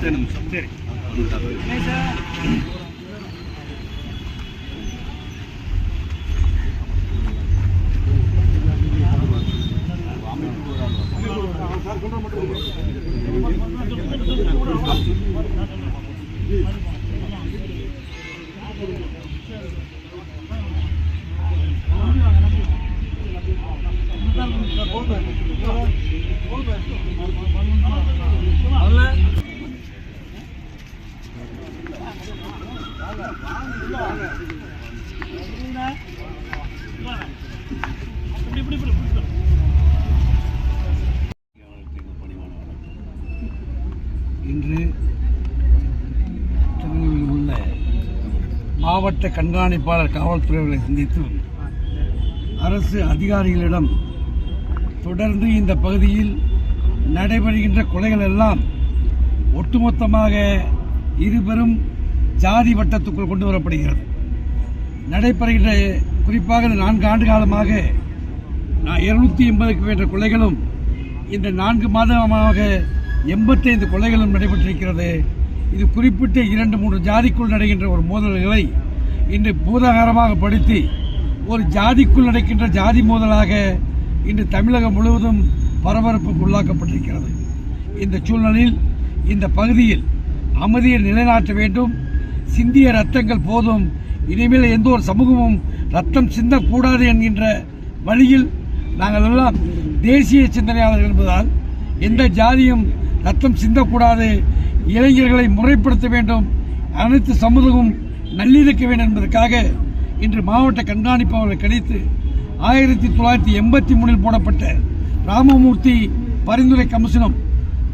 때는 성대리. மாவட்ட கண்காணிப்பாளர் காவல்துறைகளை சந்தித்து அரசு அதிகாரிகளிடம் தொடர்ந்து இந்த பகுதியில் நடைபெறுகின்ற கொலைகள் எல்லாம் ஒட்டுமொத்தமாக இருபெரும் ஜாதி வட்டத்துக்குள் கொண்டு வரப்படுகிறது. நடைபெறுகின்ற குறிப்பாக இந்த நான்கு ஆண்டு காலமாக நான் இருநூத்தி எண்பதுக்கு வேண்ட கொலைகளும் இந்த நான்கு மாதமாக எண்பத்தைந்து கொலைகளும் நடைபெற்றிருக்கிறது. இது குறிப்பிட்ட இரண்டு மூன்று ஜாதிக்குள் நடைகின்ற ஒரு மோதல்களை இன்று பூதாகாரமாக படுத்தி ஒரு ஜாதிக்குள் நடக்கின்ற ஜாதி மோதலாக இன்று தமிழகம் முழுவதும் பரபரப்புக்கு உள்ளாக்கப்பட்டிருக்கிறது. இந்த சூழ்நிலையில் இந்த பகுதியில் அமைதியை நிலைநாட்ட வேண்டும். சிந்திய ரத்தங்கள் போதும். இனிமேல் எந்த ஒரு சமூகமும் ரத்தம் சிந்தக்கூடாது என்கின்ற வழியில் நாங்கள் எல்லாம் தேசிய சிந்தனையாளர்கள் என்பதால் எந்த ஜாதியும் ரத்தம் சிந்தக்கூடாது. இளைஞர்களை முறைப்படுத்த வேண்டும். அனைத்து சமூகமும் நல்லிணக்க வேண்டும் என்பதற்காக இன்று மாவட்ட கண்காணிப்பாளர்களை கணித்து ஆயிரத்தி தொள்ளாயிரத்தி எண்பத்தி மூணில் போடப்பட்ட ராமமூர்த்தி பரிந்துரை கமிஷனும்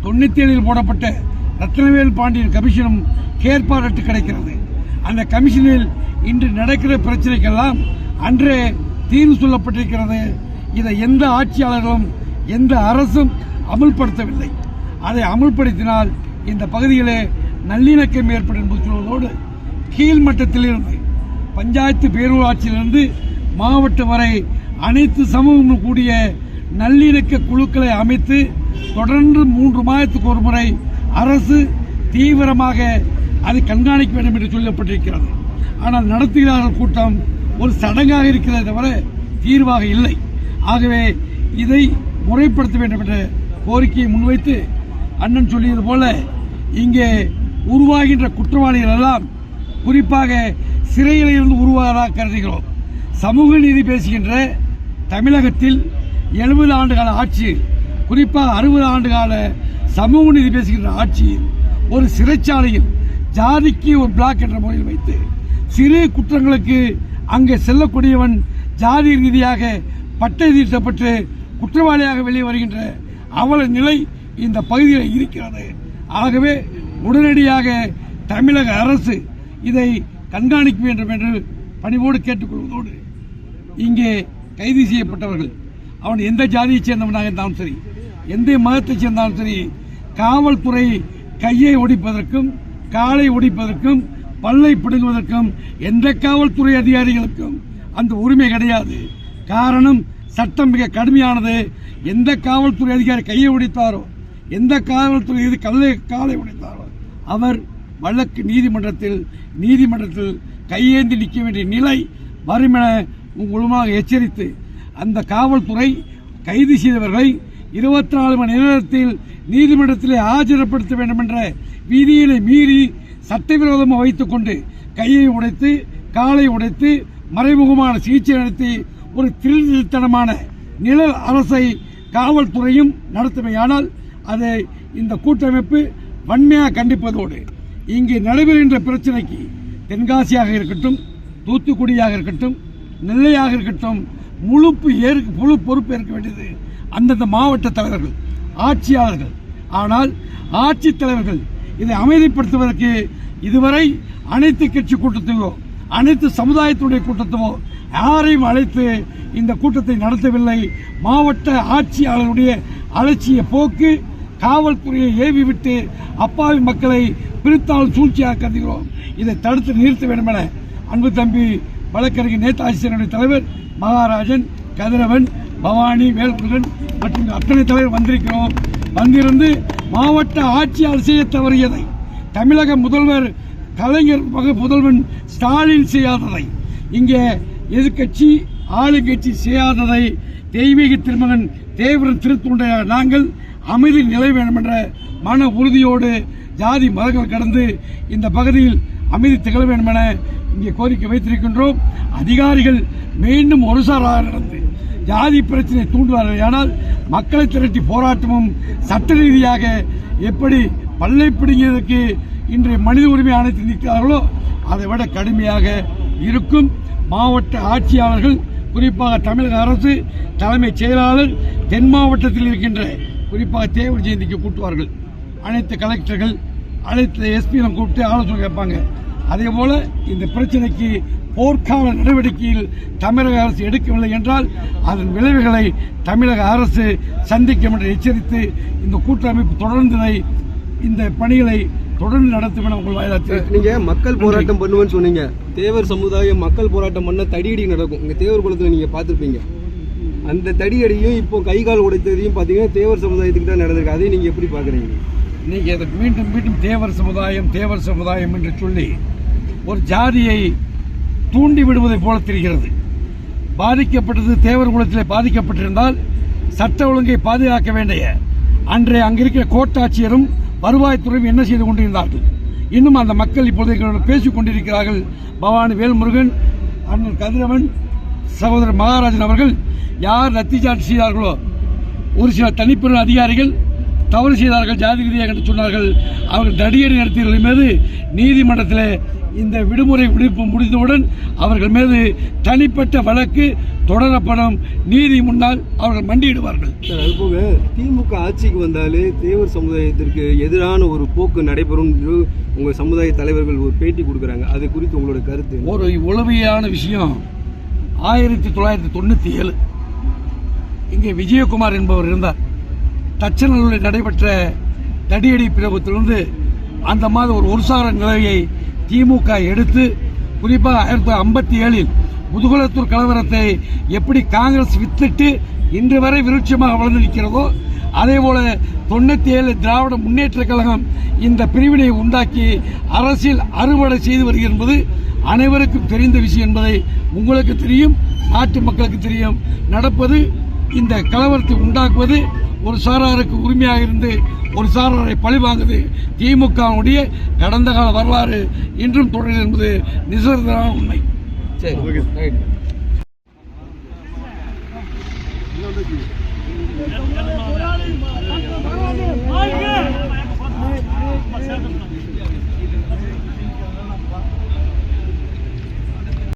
தொண்ணூத்தி ஏழில் போடப்பட்ட ரத்னவேல் பாண்டியன் கமிஷனும் கேற்பாரட்டு கிடைக்கிறது. அந்த கமிஷனில் இன்று நடக்கிற பிரச்சனைக்கெல்லாம் அன்றே தீர்வு சொல்லப்பட்டிருக்கிறது. இதை எந்த ஆட்சியாளர்களும் எந்த அரசும் அமுல்படுத்தவில்லை. அதை அமுல்படுத்தினால் இந்த பகுதியிலே நல்லிணக்கம் ஏற்படும் என்பது சொல்வதோடு கீழ்மட்டத்திலிருந்து பஞ்சாயத்து பேரூராட்சியிலிருந்து மாவட்டம் வரை அனைத்து சமூகமும் கூடிய நல்லிணக்க குழுக்களை அமைத்து தொடர்ந்து மூன்று மாதத்துக்கு ஒரு முறை அரசு தீவிரமாக அதை கண்காணிக்க வேண்டும் என்று சொல்லப்பட்டிருக்கிறது. ஆனால் நடத்துகிறார்கள் கூட்டம் ஒரு சடங்காக இருக்கிறதே தவிர தீர்வாக இல்லை. ஆகவே இதை முறைப்படுத்த வேண்டும் என்ற கோரிக்கையை முன்வைத்து அண்ணன் சொல்லியது போல இங்கே உருவாகின்ற குற்றவாளிகள் எல்லாம் குறிப்பாக சிறையில் இருந்து உருவாவதாக கருதுகிறோம். சமூக நீதி பேசுகின்ற தமிழகத்தில் எழுபது ஆண்டுகால ஆட்சி குறிப்பாக அறுபது ஆண்டுகால சமூக நீதி பேசுகின்ற ஆட்சியில் ஒரு சிறைச்சாலையில் ஜாதிக்கு ஒரு பிளாக் என்ற முறையில் வைத்து சிறு குற்றங்களுக்கு அங்கே செல்லக்கூடியவன் ஜாதி ரீதியாக பட்டை தீட்டப்பட்டு குற்றவாளியாக வெளியே வருகின்ற அவல நிலை இந்த பகுதியில் இருக்கிறது. ஆகவே உடனடியாக தமிழக அரசு இதை கண்காணிக்க வேண்டும் என்று பணிவோடு கேட்டுக்கொள்வதோடு இங்கே கைது செய்யப்பட்டவர்கள். அவன் எந்த ஜாதியைச் சேர்ந்தவனாக இருந்தாலும் சரி எந்த மதத்தைச் சேர்ந்தாலும் சரி காவல்துறை கையை ஒடிப்பதற்கும் காலை ஒடிப்பதற்கும் பல்லை பிடுங்குவதற்கும் எந்த காவல்துறை அதிகாரிகளுக்கும் அந்த உரிமை கிடையாது. காரணம் சட்டம் மிக கடுமையானது. எந்த காவல்துறை அதிகாரி கையை உடைத்தாரோ எந்த காவல்துறை இது கல்லை காலை உடைத்தாரோ அவர் வழக்கு நீதிமன்றத்தில் நீதிமன்றத்தில் கையேந்தி நிற்க வேண்டிய நிலை வரும் என உங்களுமாக எச்சரித்து அந்த காவல்துறை கைது செய்தவர்களை இருபத்தி நாலு மணி நேரத்தில் நீதிமன்றத்தில் ஆஜர்படுத்த வேண்டும் என்ற விதியினை மீறி சட்டவிரோதமாக வைத்துக் கொண்டு கையை உடைத்து காலை உடைத்து மறைமுகமான சிகிச்சை நடத்தி ஒரு திருத்தனமான நிழல் அரசை காவல்துறையும் நடத்துமையானால் அதை இந்த கூட்டமைப்பு வன்மையாக கண்டிப்பதோடு இங்கு நடைபெறுகின்ற பிரச்சனைக்கு தென்காசியாக இருக்கட்டும் தூத்துக்குடியாக இருக்கட்டும் நெல்லையாக இருக்கட்டும் முழுப்பு ஏற் முழு பொறுப்பு ஏற்க வேண்டியது அந்தந்த மாவட்ட தலைவர்கள் ஆட்சியாளர்கள். ஆனால் ஆட்சித் தலைவர்கள் இதை அமைதிப்படுத்துவதற்கு இதுவரை அனைத்து கட்சி கூட்டத்தையோ அனைத்து சமுதாயத்துடைய கூட்டத்தையோ யாரையும் அழைத்து இந்த கூட்டத்தை நடத்தவில்லை. மாவட்ட ஆட்சியாளருடைய அலட்சிய போக்கு காவல்துறையை ஏவி விட்டு அப்பாவி மக்களை பிரித்தால் சூழ்ச்சியாக கருதுகிறோம் இதை தடுத்து நிறுத்த வேண்டும் என அன்பு தம்பி வழக்கறிஞர் நேதாசிரியனுடைய தலைவர் மகாராஜன் கதிரவன் பவானி வேல்முருகன் மற்றும் அத்தனை தலைவர் வந்திருக்கிறோம். வந்திருந்து மாவட்ட ஆட்சியாளர் செய்ய தவறியதை தமிழக முதல்வர் கலைஞர் முதல்வன் ஸ்டாலின் செய்யாததை இங்கே எதிர்க்கட்சி ஆளுங்கட்சி செய்யாததை தெய்வீக திருமகன் தேவரன் திருத்துண்டைய நாங்கள் அமைதி நிலை வேண்டும் என்ற மன உறுதியோடு ஜாதி மதங்கள் கடந்து இந்த பகுதியில் அமைதி திகழ வேண்டும் என இங்கே கோரிக்கை வைத்திருக்கின்றோம். அதிகாரிகள் மீண்டும் ஒருசாராக நடந்து ஜாதி பிரச்சனை தூண்டுவார்கள். ஆனால் மக்களை திரட்டி போராட்டமும் சட்ட ரீதியாக எப்படி பல்லை பிடுங்கியதற்கு இன்றைய மனித உரிமை ஆணையத்தில் நிற்கிறார்களோ அதை விட கடுமையாக இருக்கும். மாவட்ட ஆட்சியாளர்கள் குறிப்பாக தமிழக அரசு தலைமைச் செயலாளர் தென் மாவட்டத்தில் இருக்கின்ற குறிப்பாக தேவர் ஜெயந்திக்கு கூட்டுவார்கள். அனைத்து கலெக்டர்கள் அனைத்து எஸ்பியும் கூப்பிட்டு ஆலோசனை கேட்பாங்க. அதே போல இந்த பிரச்சனைக்கு போர்க்கால நடவடிக்கையில் தமிழக அரசு எடுக்கவில்லை என்றால் அதன் விளைவுகளை தமிழக அரசு சந்திக்கும் என்று எச்சரித்து இந்த கூட்டமைப்பு தொடர்ந்ததை இந்த பணிகளை தொடர்ந்து நடத்தும் என உங்கள் வாயிலாக நீங்க மக்கள் போராட்டம் பண்ணுவேன்னு சொன்னீங்க. தேவர் சமுதாயம் மக்கள் போராட்டம் பண்ண தடியடி நடக்கும். இங்க தேவர் குளத்துல நீங்க பார்த்திருப்பீங்க. அந்த தடியடியும் இப்போ கை கால் உடைத்ததையும் பார்த்தீங்கன்னா தேவர் சமுதாயத்துக்கு தான் நடந்திருக்கு. அதையும் நீங்கள் எப்படி பார்க்குறீங்க? நீங்கள் அதை மீண்டும் மீண்டும் தேவர் சமுதாயம் தேவர் சமுதாயம் என்று சொல்லி ஒரு ஜாதியை தூண்டி விடுவதை போல தெரிகிறது. பாதிக்கப்பட்டது தேவர் குலத்தில் பாதிக்கப்பட்டிருந்தால் சட்ட ஒழுங்கை பாதுகாக்க வேண்டிய அன்றைய அங்கிருக்கிற கோட்டாட்சியரும் வருவாய்த்துறையும் என்ன செய்து கொண்டிருந்தார்கள்? இன்னும் அந்த மக்கள் இப்பொழுது பேசிக் கொண்டிருக்கிறார்கள். பவானி வேல்முருகன் அண்ணன் கதிரவன் சகோதரர் மகாராஜன் அவர்கள் யார் லத்திச்சாட்டு செய்தார்களோ ஒரு சில தனிப்பெரும் அதிகாரிகள் தவறு செய்தார்கள் ஜாதி ரீதியாக என்று சொன்னார்கள். அவர்கள் தடியடி நடத்தியவர்கள் மீது நீதிமன்றத்தில் இந்த விடுமுறை விடுப்பு முடிந்தவுடன் அவர்கள் மீது தனிப்பட்ட வழக்கு தொடரப்படும் நீதி முன்னால் அவர்கள் மண்டியிடுவார்கள். சார் அது போக திமுக ஆட்சிக்கு வந்தாலே தேவர் சமுதாயத்திற்கு எதிரான ஒரு போக்கு நடைபெறும் என்று உங்க சமுதாய தலைவர்கள் ஒரு பேட்டி கொடுக்குறாங்க. அது குறித்து உங்களோட கருத்து? ஒரு உளவியான விஷயம் ஆயிரத்தி தொள்ளாயிரத்தி தொண்ணூற்றி ஏழு. இங்கே விஜயகுமார் என்பவர் இருந்தார். தச்சநல்லூரில் நடைபெற்ற தடியடி பிரபத்திலிருந்து அந்த மாதம் ஒரு ஒருசார நிலையை திமுக எடுத்து குறிப்பாக ஆயிரத்தி தொள்ளாயிரத்தி ஐம்பத்தி ஏழில் முதுகுளத்தூர் கலவரத்தை எப்படி காங்கிரஸ் வித்திட்டு இன்று வரை விருட்சமாக வளர்ந்து நிற்கிறதோ அதே போல தொண்ணூற்றி ஏழு திராவிட முன்னேற்ற கழகம் இந்த பிரிவினை உண்டாக்கி அரசியல் அறுவடை செய்து வருகிறது என்பது அனைவருக்கும் தெரிந்த விஷயம் என்பதை உங்களுக்கு தெரியும் நாட்டு மக்களுக்கு தெரியும். நடப்பது இந்த கலவரத்தை உண்டாக்குவது ஒரு சாராருக்கு உரிமையாக இருந்து ஒரு சாராரை பழிவாங்குது திமுகவுடைய கடந்த கால வரலாறு இன்றும் தொடர்கிறது என்பது நிசர்தமான உண்மை. சரி.